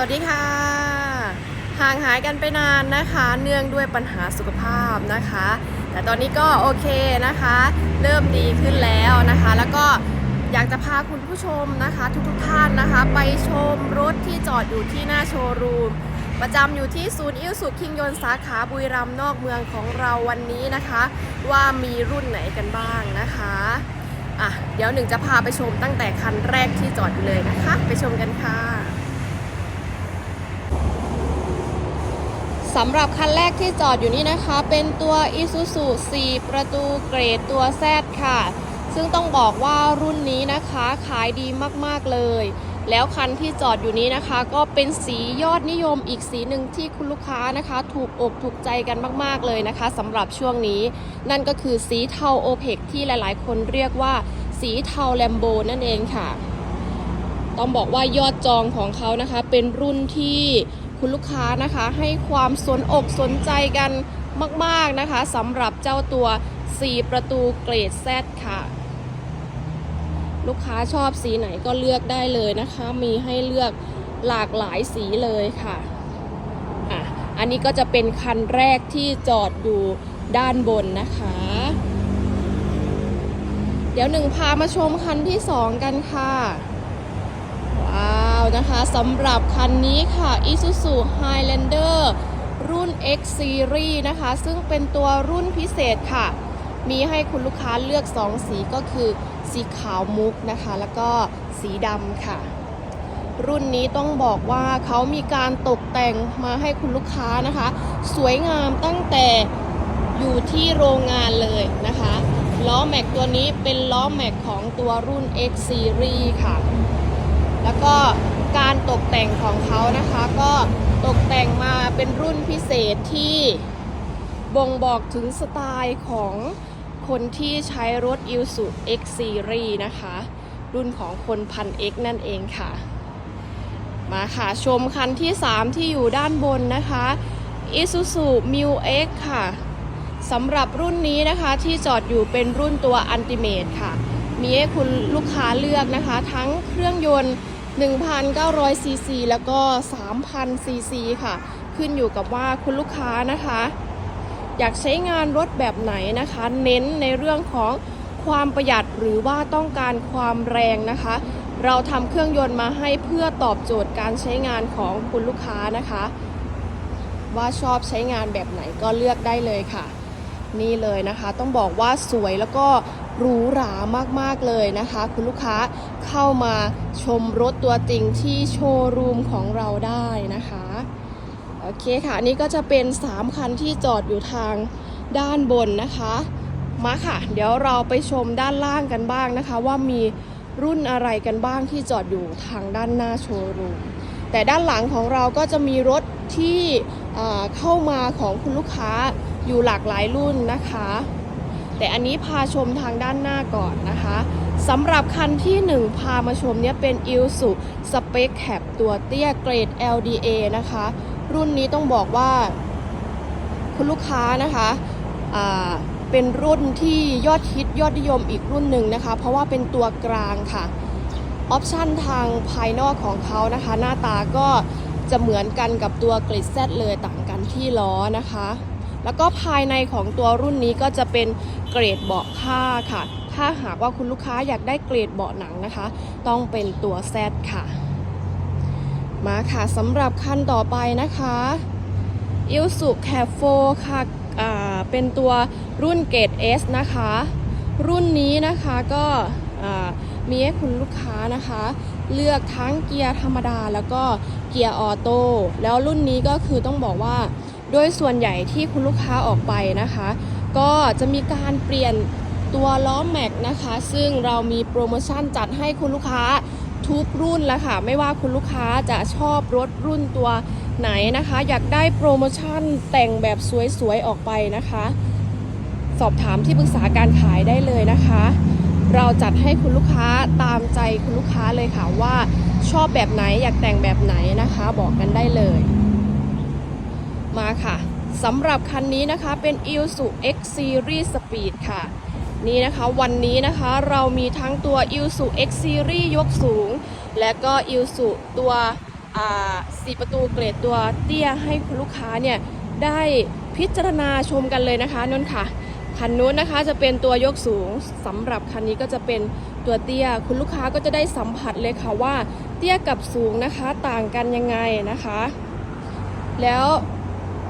วัสดีค่ะ ห่างหายกันไปนานนะคะ เนื่องด้วยปัญหาสุขภาพนะคะ แต่ตอนนี้ก็โอเคนะคะ เริ่มดีขึ้นแล้วนะคะ แล้วก็อยากจะพาคุณผู้ชมนะคะ ทุกๆทท่านนะคะ ไปชมรถที่จอดอยู่ที่หน้าโชว์รูม ประจำอยู่ที่ศูนย์อิวสุคิงยนสาขาบุรีรัมย์นอกเมืองของเราวันนี้นะคะ ว่ามีรุ่นไหนกันบ้างนะคะอะเดี๋ยวหนึ่งจะพาไปชมตั้งแต่คันแรกที่จอดอยู่เลยนะคะ ไปชมกันค่ะ สำหรับคันแรกที่จอดอยู่นี่นะคะ เป็นตัว Isuzu 4 ประตูเกรดตัว Z ค่ะ ซึ่งต้องบอกว่ารุ่นนี้นะคะขายดีมากๆเลย แล้วคันที่จอดอยู่นี้นะคะ ก็เป็นสียอดนิยมอีกสีหนึ่งที่คุณลูกค้านะคะ ถูกอกถูกใจกันมากๆเลยนะคะสำหรับช่วงนี้ นั่นก็คือสีเทาโอเพกที่หลายๆ คนเรียกว่าสีเทาแลมโบนั่นเองค่ะ ต้องบอกว่ายอดจองของเขานะคะ เป็นรุ่นที่ คุณลูกค้านะคะให้ความสนอกสนใจกันมากๆนะคะสำหรับเจ้าตัว 4 ประตูเกรด Z ค่ะ ลูกค้าชอบสีไหนก็เลือกได้เลยนะคะ มีให้เลือกหลากหลายสีเลยค่ะอะ อันนี้ก็จะเป็นคันแรกที่จอดอยู่ด้านบนนะคะ เดี๋ยวหนึ่งพามาชมคันที่สองกันค่ะ นะคะสำหรับคันนี้ค่ะ Isuzu Highlander รุ่น X Series นะคะ ซึ่งเป็นตัวรุ่นพิเศษค่ะ มีให้คุณลูกค้าเลือก 2 สีก็คือสีขาวมุกนะคะ แล้วก็สีดำค่ะ รุ่นนี้ต้องบอกว่าเขามีการตกแต่งมาให้คุณลูกค้านะคะ สวยงามตั้งแต่อยู่ที่โรงงานเลยนะคะล้อแม็กตัวนี้เป็นล้อแม็กของตัวรุ่น X Series ค่ะ แล้วก็ การตกแต่งของเขานะคะ ก็ตกแต่งมาเป็นรุ่นพิเศษที่บ่งบอกถึงสไตล์ของคนที่ใช้รถ i l s u X Series นะคะ รุ่นของคนพัน X นั่นเองค่ะ มาค่ะชมคันที่ 3 ที่อยู่ด้านบนนะคะ Isuzu Mu X ค่ะสำหรับรุ่นนี้นะคะที่จอดอยู่เป็นรุ่นตัว Ultimate ค่ะ มีให้คุณลูกค้าเลือกนะคะ ทั้งเครื่องยนต์ 1,900ซีซีแล้วก็3,000ซีซีค่ะ ขึ้นอยู่กับว่าคุณลูกค้านะคะ อยากใช้งานรถแบบไหนนะคะ เน้นในเรื่องของความประหยัดหรือว่าต้องการความแรงนะคะ เราทำเครื่องยนต์มาให้เพื่อตอบโจทย์การใช้งานของคุณลูกค้านะคะ ว่าชอบใช้งานแบบไหนก็เลือกได้เลยค่ะ นี่เลยนะคะ ต้องบอกว่าสวยแล้วก็ หรูหรามากๆเลยนะคะ คุณลูกค้าเข้ามาชมรถตัวจริงที่โชว์รูมของเราได้นะคะโอเคค่ะนนี้ก็จะเป็น 3 คันที่จอดอยู่ทางด้านบนนะคะมาค่ะ เดี๋ยวเราไปชมด้านล่างกันบ้างนะคะ ว่ามีรุ่นอะไรกันบ้างที่จอดอยู่ทางด้านหน้าโชว์รูมแต่ด้านหลังของเราก็จะมีรถที่เข้ามาของคุณลูกค้าอยู่หลากหลายรุ่นนะคะ แต่อันนี้พาชมทางด้านหน้าก่อนนะคะสำหรับคันที่ 1 พามาชมเนี่ยเป็น i l s u Spec Cab ตัวเตี้ยเกรด LDA นะคะ รุ่นนี้ต้องบอกว่า คุณลูกค้านะคะเป็นรุ่นที่ยอดฮิตยอดนิยมอีกรุ่นหนึ่งนะคะ เพราะว่าเป็นตัวกลางค่ะ ออปชันทางภายนอกของเขานะคะ หน้าตาก็จะเหมือนกันกับตัวกริดแซดเลยต่างกันที่ล้อนะคะ แล้วก็ภายในของตัวรุ่นนี้ก็จะเป็นเกรดเบาะผ้าค่ะ ถ้าหากว่าคุณลูกค้าอยากได้เกรดเบาะหนังนะคะ ต้องเป็นตัว Z ค่ะ มาค่ะสำหรับคันต่อไปนะคะอิลสุแคฟโฟค่ะเป็นตัวรุ่นเกรด S นะคะ รุ่นนี้นะคะก็มีให้คุณลูกค้านะคะ เลือกทั้งเกียร์ธรรมดาแล้วก็เกียร์ออโต้แล้วรุ่นนี้ก็คือต้องบอกว่า โดยส่วนใหญ่ที่คุณลูกค้าออกไปนะคะ ก็จะมีการเปลี่ยนตัวล้อแม็กนะคะ ซึ่งเรามีโปรโมชั่นจัดให้คุณลูกค้าทุกรุ่นแล้วค่ะ ไม่ว่าคุณลูกค้าจะชอบรถรุ่นตัวไหนนะคะ อยากได้โปรโมชั่นแต่งแบบสวยๆออกไปนะคะ สอบถามที่ปรึกษาการขายได้เลยนะคะ เราจัดให้คุณลูกค้าตามใจคุณลูกค้าเลยค่ะว่าชอบแบบไหนอยากแต่งแบบไหนนะคะ บอกกันได้เลย มาค่ะสำหรับคันนี้นะคะเป็น i l s u X Series Speed ค่ะ นี่นะคะวันนี้นะคะเรามีทั้งตัว i l s u X Series ยกสูง และก็ i l s u ตัวสี่ประตูเกรดตัวเตี้ยให้คุณลูกค้าเนี่ยได้พิจารณาชมกันเลยนะคะนนท์ค่ะคันนู้นนะคะจะเป็นตัวยกสูงสำหรับคันนี้ก็จะเป็นตัวเตี้ย คุณลูกค้าก็จะได้สัมผัสเลยค่ะว่าเตี้ยกับสูงนะคะต่างกันยังไงนะคะ แล้ว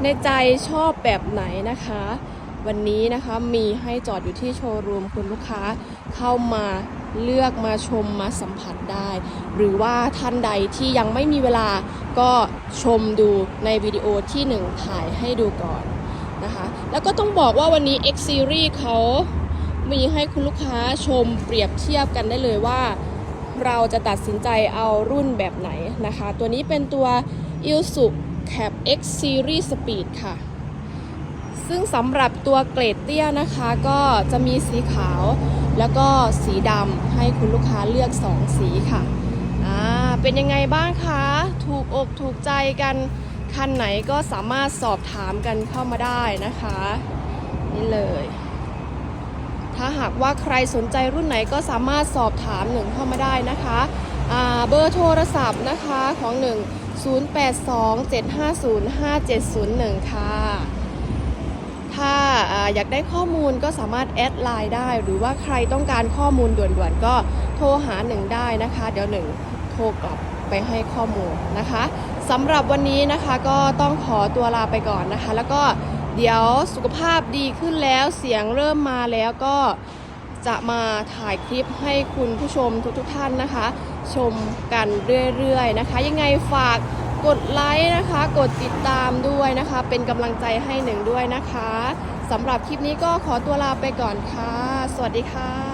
ในใจชอบแบบไหนนะคะ วันนี้นะคะมีให้จอดอยู่ที่โชว์รูมคุณลูกค้าเข้ามาเลือกมาชมมาสัมผัสได้ หรือว่าท่านใดที่ยังไม่มีเวลาก็ชมดูในวิดีโอที่หนึ่งถ่ายให้ดูก่อนนะคะ แล้วก็ต้องบอกว่าวันนี้ X Series เขามีให้คุณลูกค้าชมเปรียบเทียบกันได้เลยว่า เราจะตัดสินใจเอารุ่นแบบไหนนะคะ ตัวนี้เป็นตัว i l s u Cap X Series Speed ค่ะ ซึ่งสำหรับตัวเกรดเตี้ยนะคะก็จะมีสีขาวแล้วก็สีดำให้คุณลูกค้าเลือก 2 สีค่ะอ่าเป็นยังไงบ้างคะ ถูกอกถูกใจกันคันไหนก็สามารถสอบถามกันเข้ามาได้นะคะ นี่เลย ถ้าหากว่าใครสนใจรุ่นไหนก็สามารถสอบถามหนึ่งเข้ามาได้นะคะเบอร์โทรศัพท์นะคะของหนึ่ง 0827505701 ค่ะ ถ้าอยากได้ข้อมูลก็สามารถแอดไลน์ได้ หรือว่าใครต้องการข้อมูลด่วนๆ ก็โทรหาหนึ่งได้นะคะ เดี๋ยวหนึ่งโทรกลับไปให้ข้อมูลนะคะสำหรับวันนี้นะคะก็ต้องขอตัวลาไปก่อนนะคะ แล้วก็เดี๋ยวสุขภาพดีขึ้นแล้วเสียงเริ่มมาแล้วก็จะมาถ่ายคลิปให้คุณผู้ชมทุกๆท่านนะคะ ชมกันเรื่อยๆนะคะ ยังไงฝากกดไลค์นะคะ กดติดตามด้วยนะคะ เป็นกำลังใจให้หนึ่งด้วยนะคะสำหรับคลิปนี้ก็ขอตัวลาไปก่อนค่ะ สวัสดีค่ะ